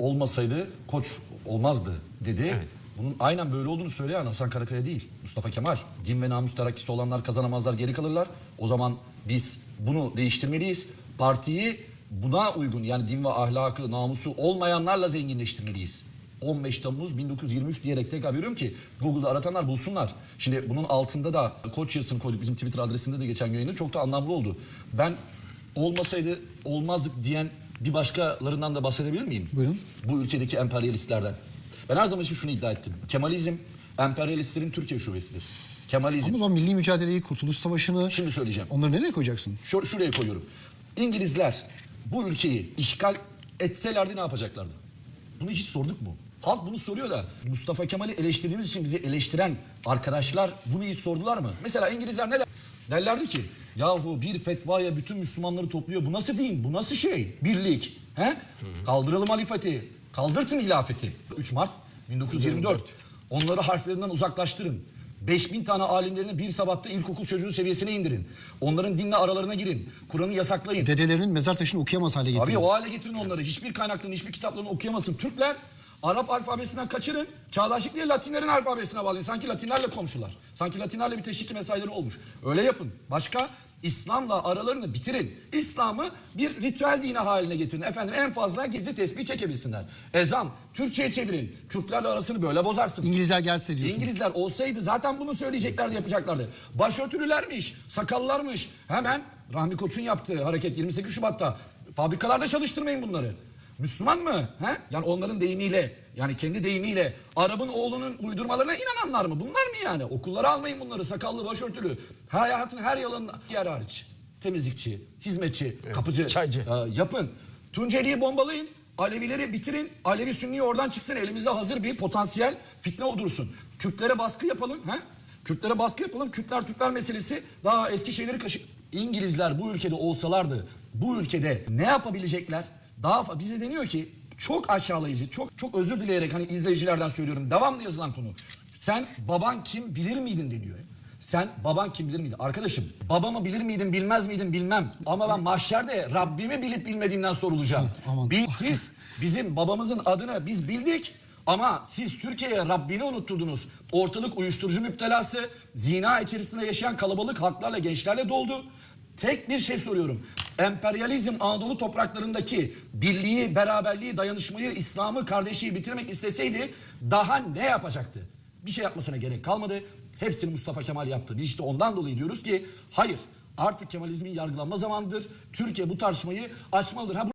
olmasaydı koç olmazdı dedi. Bunun aynen böyle olduğunu söyleyen Hasan Karakaya değil. Mustafa Kemal. Din ve namus terakkisi olanlar kazanamazlar geri kalırlar. O zaman biz bunu değiştirmeliyiz. Partiyi buna uygun yani din ve ahlakı, namusu olmayanlarla zenginleştirmeliyiz. 15 Temmuz 1923 diyerek tekrar veriyorum ki Google'da aratanlar bulsunlar. Şimdi bunun altında da koç yazısını koyduk bizim Twitter adresinde de geçen yayında çok da anlamlı oldu. Ben olmasaydı olmazdık diyen bir başkalarından da bahsedebilir miyim? Buyurun. Bu ülkedeki emperyalistlerden. Ben her zaman için şunu iddia ettim. Kemalizm emperyalistlerin Türkiye şubesidir. Kemalizm. Ama o zaman milli mücadeleyi, Kurtuluş Savaşı'nı... Şimdi söyleyeceğim. Onları nereye koyacaksın? Şur- şuraya koyuyorum. İngilizler bu ülkeyi işgal etselerdi ne yapacaklardı? Bunu hiç sorduk mu? Halk bunu soruyor da Mustafa Kemal'i eleştirdiğimiz için bizi eleştiren arkadaşlar bunu hiç sordular mı? Mesela İngilizler ne der? Derlerdi ki yahu bir fetvaya bütün Müslümanları topluyor. Bu nasıl din? Bu nasıl şey? Birlik. He? Kaldıralım halifeti. Kaldırtın hilafeti. 3 Mart 1924. Onları harflerinden uzaklaştırın. 5000 tane alimlerini bir sabatta ilkokul çocuğu seviyesine indirin. Onların dinle aralarına girin. Kur'an'ı yasaklayın. Dedelerinin mezar taşını okuyamaz hale getirin. Abi o hale getirin onları. Hiçbir kaynakların, hiçbir kitaplarını okuyamasın. Türkler Arap alfabesinden kaçırın. Çağdaşlık diye Latinlerin alfabesine bağlayın. Sanki Latinlerle komşular. Sanki Latinlerle bir teşviki mesaileri olmuş. Öyle yapın. Başka? İslam'la aralarını bitirin. İslam'ı bir ritüel dini haline getirin. Efendim en fazla gizli tesbih çekebilsinler. Ezan, Türkçe'ye çevirin. Türklerle arasını böyle bozarsınız. İngilizler gelse diyorsun. İngilizler olsaydı zaten bunu söyleyeceklerdi yapacaklardı. Başörtülülermiş, sakallarmış. Hemen Rahmi Koç'un yaptığı hareket 28 Şubat'ta. Fabrikalarda çalıştırmayın bunları. Müslüman mı? He? Yani onların deyimiyle, yani kendi deyimiyle Arap'ın oğlunun uydurmalarına inananlar mı? Bunlar mı yani? Okullara almayın bunları sakallı, başörtülü. Hayatın her yalanın yer hariç. Temizlikçi, hizmetçi, kapıcı. çaycı. Ee, yapın. Tunceli'yi bombalayın. Alevileri bitirin. Alevi Sünni oradan çıksın. Elimizde hazır bir potansiyel fitne olursun. Kürtlere baskı yapalım. He? Kürtlere baskı yapalım. Kürtler Türkler meselesi daha eski şeyleri kaşı... İngilizler bu ülkede olsalardı bu ülkede ne yapabilecekler? Daha bize deniyor ki çok aşağılayıcı, çok çok özür dileyerek hani izleyicilerden söylüyorum. Devamlı yazılan konu. Sen baban kim bilir miydin deniyor. Sen baban kim bilir miydin? Arkadaşım babamı bilir miydin bilmez miydin bilmem. Ama ben mahşerde Rabbimi bilip bilmediğimden sorulacağım. aman. Biz, siz bizim babamızın adını biz bildik. Ama siz Türkiye'ye Rabbini unutturdunuz. Ortalık uyuşturucu müptelası, zina içerisinde yaşayan kalabalık halklarla, gençlerle doldu. Tek bir şey soruyorum. Emperyalizm Anadolu topraklarındaki birliği, beraberliği, dayanışmayı, İslam'ı, kardeşliği bitirmek isteseydi daha ne yapacaktı? Bir şey yapmasına gerek kalmadı. Hepsini Mustafa Kemal yaptı. Biz işte ondan dolayı diyoruz ki hayır artık Kemalizmin yargılanma zamanıdır. Türkiye bu tartışmayı açmalıdır. Ha,